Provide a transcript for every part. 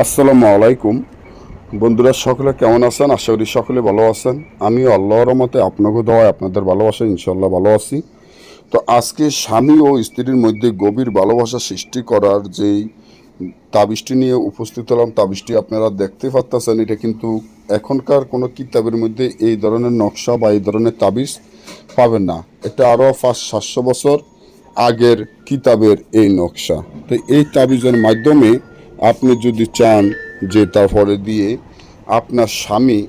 আসসালামু আলাইকুম। বন্ধুরা, সকলে কেমন আছেন? আশা করি সকলে ভালো আছেন। আমি আল্লাহর মতে আপনাকে দেওয়ায় আপনাদের ভালোবাসা ইনশাল্লাহ ভালো আছি। তো আজকে স্বামী ও স্ত্রীর মধ্যে গভীর ভালোবাসা সৃষ্টি করার যেই তাবিজটি নিয়ে উপস্থিত হলাম, তাবিজটি আপনারা দেখতে পাচ্ছেন এটা কিন্তু এখনকার কোনো কিতাবের মধ্যে এই ধরনের নকশা বা এই ধরনের তাবিজ পাবেন না। এটা আরও পাঁচ, সাতশো বছর আগের কিতাবের এই নকশা। তো এই তাবিজের মাধ্যমে আপনি যদি চান যে তারপরে দিয়ে আপনার স্বামী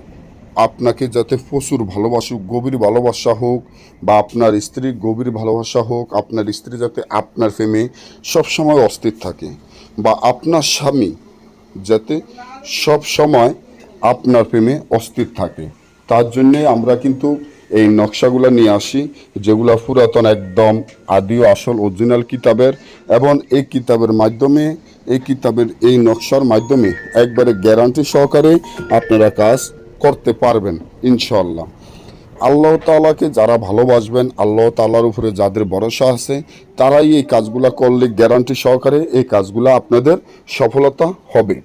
আপনাকে যাতে প্রচুর ভালোবাসুক, গভীর ভালোবাসা হোক বা আপনার স্ত্রীর গভীর ভালোবাসা হোক, আপনার স্ত্রী যাতে আপনার প্রেমে সবসময় অস্থির থাকে বা আপনার স্বামী যাতে সব সময় আপনার প্রেমে অস্থির থাকে। তার জন্যে আমরা কিন্তু এই নকশাগুলো নিয়ে আসি, যেগুলো পুরাতন একদম আদি আসল অরিজিনাল কিতাবের এবং এই কিতাবের মাধ্যমে, এই কিতাবের এই নকশার মাধ্যমে একবারে গ্যারান্টি সহকারে আপনারা কাজ করতে পারবেন ইনশাল্লাহ আল্লাহ তালাকে যারা ভালোবাসবেন, আল্লাহ তাআলার উপরে যাদের ভরসা আছে, তারাই এই কাজগুলো করলে গ্যারান্টি সহকারে এই কাজগুলো আপনাদের সফলতা হবে।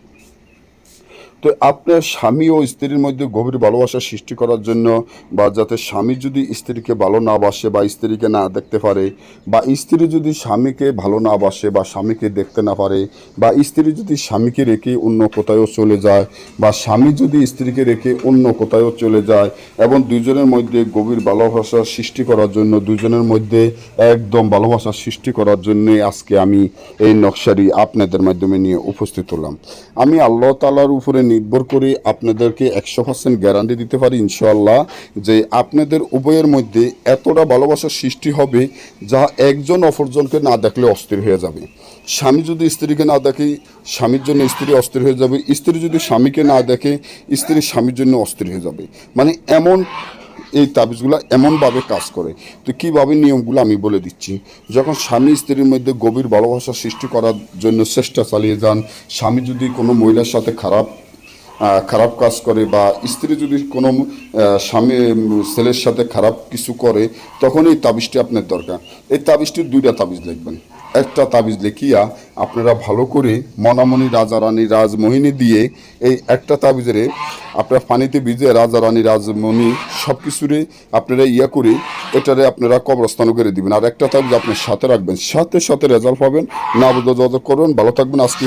তো আপনার স্বামী ও স্ত্রীর মধ্যে গভীর ভালোবাসা সৃষ্টি করার জন্য বা যাতে স্বামী যদি স্ত্রীকে ভালো না বাসে বা স্ত্রীকে না দেখতে পারে বা স্ত্রী যদি স্বামীকে ভালো না বাসে বা স্বামীকে দেখতে না পারে বা স্ত্রী যদি স্বামীকে রেখে অন্য কোথায়ও চলে যায় বা স্বামী যদি স্ত্রীকে রেখে অন্য কোথায়ও চলে যায় এবং দুজনের মধ্যে গভীর ভালোবাসা সৃষ্টি করার জন্য দুজনের মধ্যে একদম ভালোবাসা সৃষ্টি করার জন্যে আজকে আমি এই নকশারি আপনাদের মাধ্যমে নিয়ে উপস্থিত হলাম। আমি আল্লাহ তালার উপরে নির্ভর করে আপনাদেরকে একশো পার্সেন্ট গ্যারান্টি দিতে পারি ইনশাল্লাহ যে আপনাদের উভয়ের মধ্যে এতটা ভালোবাসার সৃষ্টি হবে যা একজন অপরজনকে না দেখলে অস্থির হয়ে যাবে। স্বামী যদি স্ত্রীকে না দেখে, স্বামীর জন্য স্ত্রী অস্থির হয়ে যাবে। স্ত্রী যদি স্বামীকে না দেখে, স্ত্রী স্বামীর জন্য অস্থির হয়ে যাবে। মানে এমন এই তাবিজগুলো এমনভাবে কাজ করে। তো কীভাবে নিয়মগুলো আমি বলে দিচ্ছি, যখন স্বামী স্ত্রীর মধ্যে গভীর ভালোবাসা সৃষ্টি করার জন্য চেষ্টা চালিয়ে যান, স্বামী যদি কোনো মহিলার সাথে খারাপ খারাপ কাজ করে বা স্ত্রী যদি কোনো স্বামী ছেলের সাথে খারাপ কিছু করে তখন এই তাবিজটি আপনার দরকার। এই তাবিজটির দুইটা তাবিজ লিখবেন। একটা তাবিজ লিখিয়া আপনারা ভালো করে মনামণি রাজা রানী রাজমোহিনী দিয়ে এই একটা তাবিজেরে আপনারা পানিতে ভিজে রাজা রানী রাজমণি সব কিছুরে আপনারা ইয়া করে এটারে আপনারা কবরস্থান করে দিবেন। আর একটা তাবিজ আপনার সাথে রাখবেন। সাথে সাথে রেজাল্ট পাবেন। না বোঝা করবেন। ভালো থাকবেন। আজকে